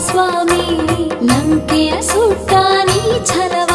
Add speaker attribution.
Speaker 1: ಸ್ವಾಮಿ ಲಂಕೆಯ ಸುಟ್ಟ ನೀ ಛಲ